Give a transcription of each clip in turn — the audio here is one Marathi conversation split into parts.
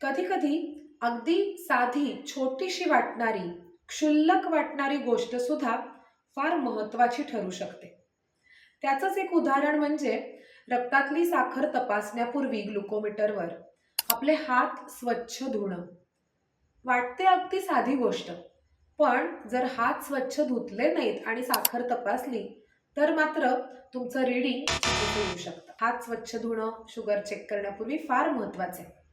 कधी कधी अगदी साधी छोटीशी वाटणारी क्षुल्लक वाटणारी गोष्ट सुद्धा फार महत्वाची ठरू शकते. त्याचंच एक उदाहरण म्हणजे रक्तातली साखर तपासण्यापूर्वी ग्लुकोमीटरवर आपले हात स्वच्छ धुणं. वाटते अगदी साधी गोष्ट पण जर हात स्वच्छ धुतले नाहीत आणि साखर तपासली तर मात्र तुमचं रिडिंग होऊ शकतं. हात स्वच्छ धुणं शुगर चेक करण्यापूर्वी फार महत्वाचं आहे.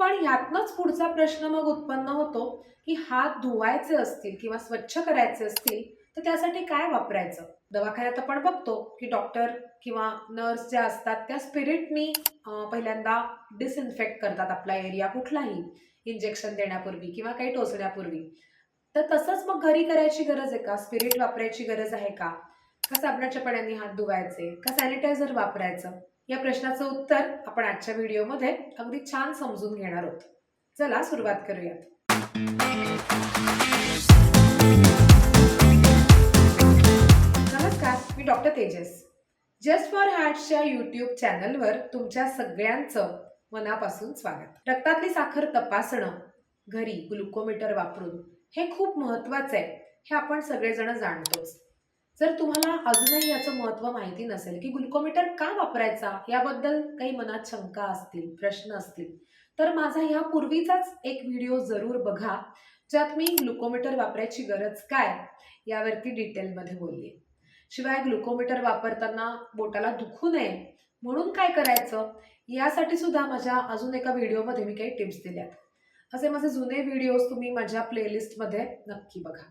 पण यातनंच पुढचा प्रश्न मग उत्पन्न होतो की हात धुवायचे असतील किंवा स्वच्छ करायचे असतील तर त्यासाठी काय वापरायचं? दवाखान्यात आपण बघतो की डॉक्टर किंवा नर्स ज्या असतात त्या स्पिरिटनी पहिल्यांदा डिसइन्फेक्ट करतात आपला एरिया कुठलाही इंजेक्शन देण्यापूर्वी किंवा काही टोचण्यापूर्वी. तर तसंच मग घरी करायची गरज आहे का? स्पिरिट वापरायची गरज आहे का? का साबणाच्या पाण्याने हात धुवायचे? का सॅनिटायझर वापरायचं? या प्रश्नाचं उत्तर आपण आजच्या व्हिडिओमध्ये अगदी छान समजून घेणार आहोत. चला सुरुवात करूयात. नमस्कार मी डॉक्टर तेजस. जस्ट फॉर हार्टच्या युट्यूब चॅनलवर तुमच्या सगळ्यांचं मनापासून स्वागत. रक्तातली साखर तपासणं घरी ग्लुकोमीटर वापरून हे खूप महत्वाचं आहे हे आपण सगळेजण जाणतोच. जर तुम्हाला अजूनही याचं महत्त्व माहिती नसेल की ग्लुकोमीटर का वापरायचा याबद्दल काही मनात शंका असतील प्रश्न असतील तर माझा ह्यापूर्वीचाच एक व्हिडिओ जरूर बघा ज्यात मी ग्लुकोमीटर वापरायची गरज काय यावरती डिटेलमध्ये बोलली. शिवाय ग्लुकोमीटर वापरताना बोटाला दुखू नये म्हणून काय करायचं यासाठी सुद्धा माझ्या अजून एका व्हिडिओमध्ये मी काही टिप्स दिल्यात. असे माझे जुने व्हिडिओज तुम्ही माझ्या प्लेलिस्टमध्ये नक्की बघा.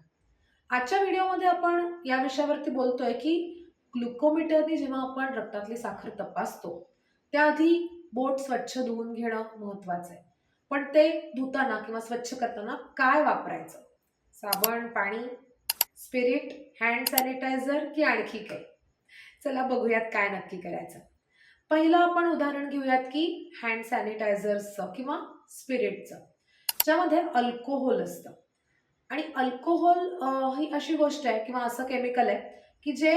आजच्या व्हिडिओमध्ये आपण या विषयावरती बोलतोय की ग्लुकोमीटरने जेव्हा आपण रक्तातली साखर तपासतो त्याआधी बोट स्वच्छ धुवून घेणं महत्वाचं आहे. पण ते धुताना किंवा स्वच्छ करताना काय वापरायचं? साबण पाणी स्पिरिट हँड सॅनिटायझर की आणखी काही? चला बघूयात काय नक्की करायचं. पहिलं आपण उदाहरण घेऊयात की हँड सॅनिटायझर्सचं किंवा स्पिरिटचं ज्यामध्ये अल्कोहोल असतं. आणि अल्कोहोल ही अशी गोष्ट आहे किंवा असं केमिकल आहे की जे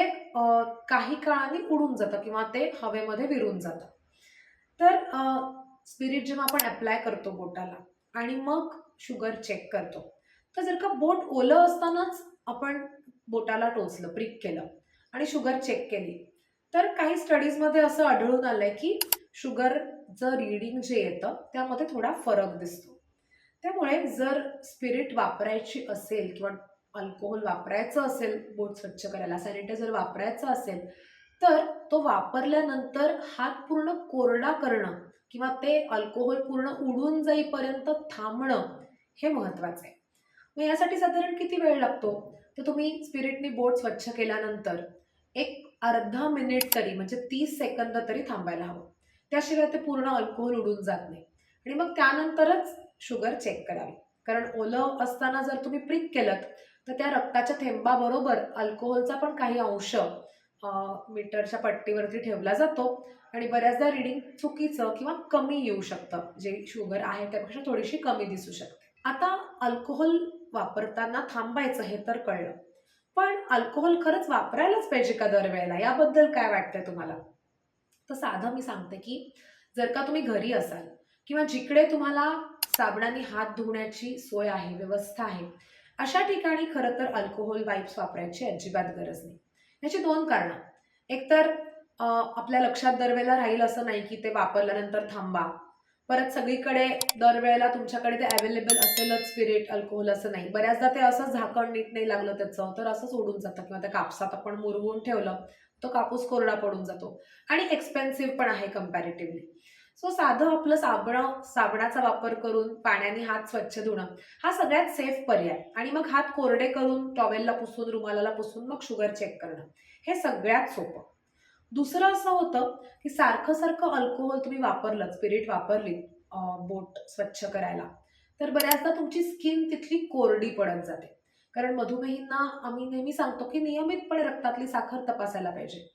काही काळाने उडून जातं किंवा ते हवेमध्ये विरून जातं. तर स्पिरिट जेव्हा आपण अप्लाय करतो बोटाला आणि मग शुगर चेक करतो तर जर का बोट ओलं असतानाच आपण बोटाला टोचलं प्रिक केलं आणि शुगर चेक केली तर काही स्टडीजमध्ये असं आढळून आलं आहे की शुगरचं रिडिंग जे येतं त्यामध्ये थोडा फरक दिसतो. त्यामुळे जर स्पिरिट वापरायची असेल किंवा अल्कोहोल वापरायचं असेल बोट स्वच्छ करायला सॅनिटायझर वापरायचं असेल तर तो वापरल्यानंतर हात पूर्ण कोरडा करणं किंवा ते अल्कोहोल पूर्ण उडून जाईपर्यंत थांबणं हे महत्त्वाचं आहे. मग यासाठी साधारण किती वेळ लागतो? तर तुम्ही स्पिरिटनी बोट स्वच्छ केल्यानंतर एक अर्धा मिनिट तरी म्हणजे तीस सेकंद तरी थांबायला हवं. त्याशिवाय ते पूर्ण अल्कोहोल उडून जात नाही. आणि मग त्यानंतरच शुगर चेक करावी. कारण ओलं असताना जर तुम्ही प्रिक केलं तर त्या रक्ताच्या थेंबाबरोबर अल्कोहोलचा पण काही अंश मीटरच्या पट्टीवरती ठेवला जातो आणि बऱ्याचदा रिडिंग चुकीचं किंवा कमी येऊ शकतं. जे शुगर आहे त्यापेक्षा थोडीशी कमी दिसू शकते. आता अल्कोहोल वापरताना थांबायचं हे तर कळलं. पण अल्कोहोल खरंच वापरायलाच पाहिजे का दरवेळेला? याबद्दल काय वाटतंय तुम्हाला? तर साधं मी सांगते की जर का तुम्ही घरी असाल किंवा जिकडे तुम्हाला साबणाने हात धुण्याची सोय आहे व्यवस्था आहे. अशा ठिकाणी खरं तर अल्कोहोल वाईप्स वापरायची अजिबात गरज नाही. याची दोन कारणं. एकतर आपल्या लक्षात दरवेळेला राहील असं नाही की ते वापरल्यानंतर थांबा. परत सगळीकडे दरवेळेला तुमच्याकडे ते अवेलेबल असेलच स्पिरिट अल्कोहोल असं नाही. बऱ्याचदा ते असं झाकण नीट नाही लागलं त्याचं तर असं उडून जातं किंवा त्या कापसात आपण मुरवून ठेवलं तो कापूस कोरडा पडून जातो. आणि एक्सपेन्सिव्ह पण आहे कम्पॅरेटिव्हली सो साधं आपलं साबण साबणाचा वापर करून पाण्याने हात स्वच्छ धुणं हा सगळ्यात सेफ पर्याय. आणि मग हात कोरडे करून टॉवेलला पुसून रुमालाला पुसून मग शुगर चेक करणं. हे सगळ्यात सोपं. दुसरं असं होतं की सारखं सारखं अल्कोहोल तुम्ही वापरलं स्पिरिट वापरली बोट स्वच्छ करायला तर बऱ्याचदा तुमची स्किन तिथली कोरडी पडत जाते. कारण मधुमेहींना आम्ही नेहमी सांगतो की नियमितपणे रक्तातली साखर तपासायला पाहिजे.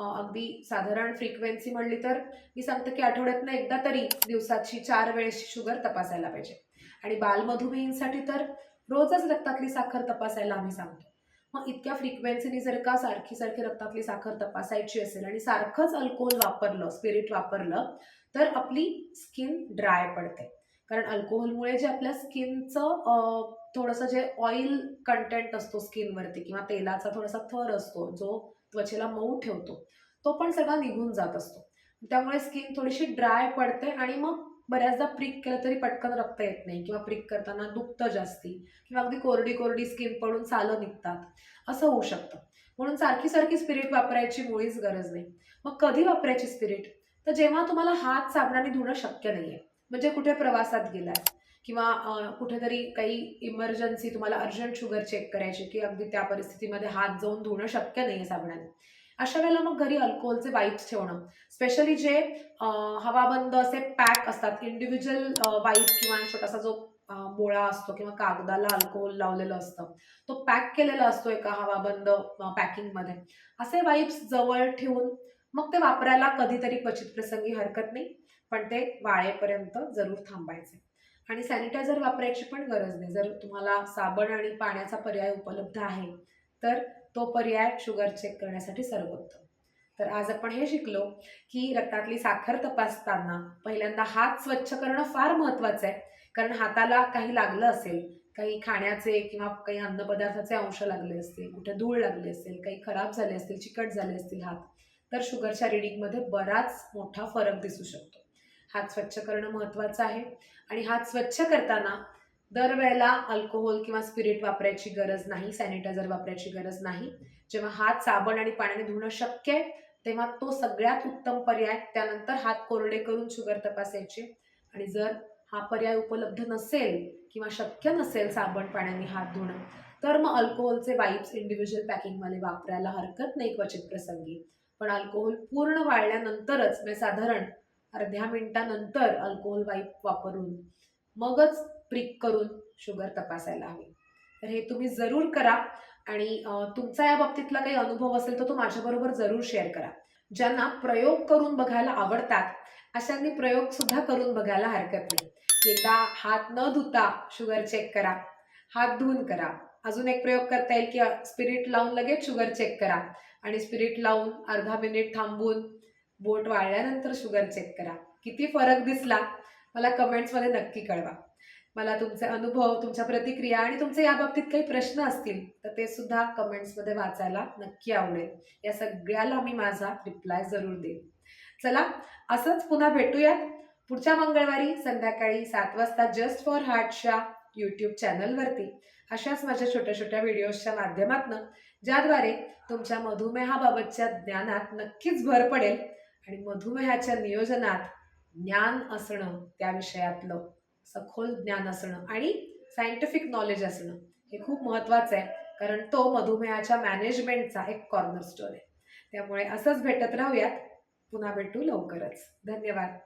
अगदी साधारण फ्रिक्वेन्सी म्हणली तर मी सांगते की आठवड्यातनं एकदा तरी दिवसाची चार वेळेस शुगर तपासायला पाहिजे. आणि बालमधुमेहींसाठी तर रोजच रक्तातली साखर तपासायला आम्ही सांगतो. मग इतक्या फ्रिक्वेन्सीने जर का सारखी सारखी रक्तातली साखर तपासायची असेल आणि सारखंच अल्कोहोल वापरलं स्पिरिट वापरलं तर आपली स्किन ड्राय पडते. कारण अल्कोहोलमुळे जे आपल्या स्किनचं थोडंसं जे ऑइल कंटेंट असतो स्किनवरती किंवा तेलाचा थोडासा थर असतो जो त्वचेला मऊ ठेवतो तो पण सगळा निघून जात असतो. त्यामुळे स्किन थोडीशी ड्राय पडते आणि मग बऱ्याचदा प्रिक केलं तरी पटकन रक्त येत नाही किंवा प्रिक करताना दुखतं जास्ती किंवा अगदी कोरडी कोरडी स्किन पडून सालं निघतात. असं होऊ शकतं. म्हणून सारखी सारखी स्पिरिट वापरायची मुळीच गरज नाही. मग कधी वापरायची स्पिरिट? तर जेव्हा तुम्हाला हात साबणाने धुणं शक्य नाहीये म्हणजे कुठे प्रवासात गेलाय? किंवा कुठेतरी काही इमर्जन्सी तुम्हाला अर्जंट शुगर चेक करायची की अगदी त्या परिस्थितीमध्ये हात जाऊन धुणं शक्य नाही आहे साबणाने. अशा वेळेला मग घरी अल्कोहोलचे वाईप्स ठेवणं. स्पेशली जे हवाबंद असे पॅक असतात इंडिव्हिज्युअल वाईप किंवा छोटासा जो बोळा असतो किंवा कागदाला अल्कोहोल लावलेलं असतं तो पॅक केलेला असतो एका हवाबंद पॅकिंगमध्ये असे वाईप्स जवळ ठेवून मग ते वापरायला कधीतरी क्वचित प्रसंगी हरकत नाही पण ते वाळेपर्यंत जरूर थांबायचे. आणि सॅनिटायझर वापरायची पण गरज नाही. जर तुम्हाला साबण आणि पाण्याचा पर्याय उपलब्ध आहे तर तो पर्याय शुगर चेक करण्यासाठी सर्वोत्तम. तर आज आपण हे शिकलो की रक्तातली साखर तपासताना पहिल्यांदा हात स्वच्छ करणं फार महत्त्वाचं आहे. कारण हाताला काही लागलं असेल काही खाण्याचे किंवा काही अन्नपदार्थाचे अंश लागले असतील कुठे धूळ लागले असेल काही खराब झाले असतील चिकट झाले असतील हात तर शुगरच्या रिडिंगमध्ये बराच मोठा फरक दिसू शकतो. हात स्वच्छ करणं महत्त्वाचं आहे आणि हात स्वच्छ करताना दरवेळेला अल्कोहोल किंवा स्पिरिट वापरायची गरज नाही सॅनिटायझर वापरायची गरज नाही. जेव्हा हात साबण आणि पाण्याने धुणं शक्य आहे तेव्हा तो सगळ्यात उत्तम पर्याय. त्यानंतर हात कोरडे करून शुगर तपासायचे. आणि जर हा पर्याय उपलब्ध नसेल किंवा शक्य नसेल साबण पाण्याने हात धुणं तर मग अल्कोहोलचे वाईप्स इंडिव्हिज्युअल पॅकिंगमध्ये वापरायला हरकत नाही क्वचित प्रसंगी. पण अल्कोहोल पूर्ण वाळल्यानंतरच म्हणजे साधारण अर्ध्या मिनिटानंतर अल्कोहोल वाईप वापरून मगच प्रिक करून शुगर तपासायला हवी. तर हे तुम्ही जरूर करा आणि तुमचा या बाबतीतला काही अनुभव असेल तर तो माझ्याबरोबर जरूर शेअर करा. ज्यांना प्रयोग करून बघायला आवडतात अशांनी प्रयोग सुद्धा करून बघायला हरकत नाही. एकदा हात न धुता शुगर चेक करा हात धुवून करा. अजून एक प्रयोग करता येईल की स्पिरिट लावून लगेच शुगर चेक करा. आणि स्पिरिट लावून अर्धा मिनिट थांबून बोट वाळल्यानंतर शुगर चेक करा. किती फरक दिसला? मला कमेंट्समध्ये नक्की कळवा. मला तुमचे अनुभव तुमच्या प्रतिक्रिया आणि तुमचे या बाबतीत काही प्रश्न असतील तर ते सुद्धा कमेंट्समध्ये वाचायला नक्की आवडेल. या सगळ्याला मी माझा रिप्लाय जरूर देईन. चला असंच पुन्हा भेटूयात. पुढच्या मंगळवारी संध्याकाळी सात वाजता जस्ट फॉर हार्टच्या यूट्यूब चॅनलवरती अशाच माझ्या छोट्या छोट्या व्हिडिओजच्या माध्यमातून ज्याद्वारे तुमच्या मधुमेहाबाबतच्या ज्ञानात नक्कीच भर पडेल आणि मधुमेहाच्या नियोजनात ज्ञान असणं त्या विषयातलं सखोल ज्ञान असणं आणि सायंटिफिक नॉलेज असणं हे खूप महत्त्वाचं आहे कारण तो मधुमेहाच्या मॅनेजमेंटचा एक कॉर्नर स्टोन आहे. त्यामुळे असंच भेटत राहूयात. पुन्हा भेटू लवकरच. धन्यवाद.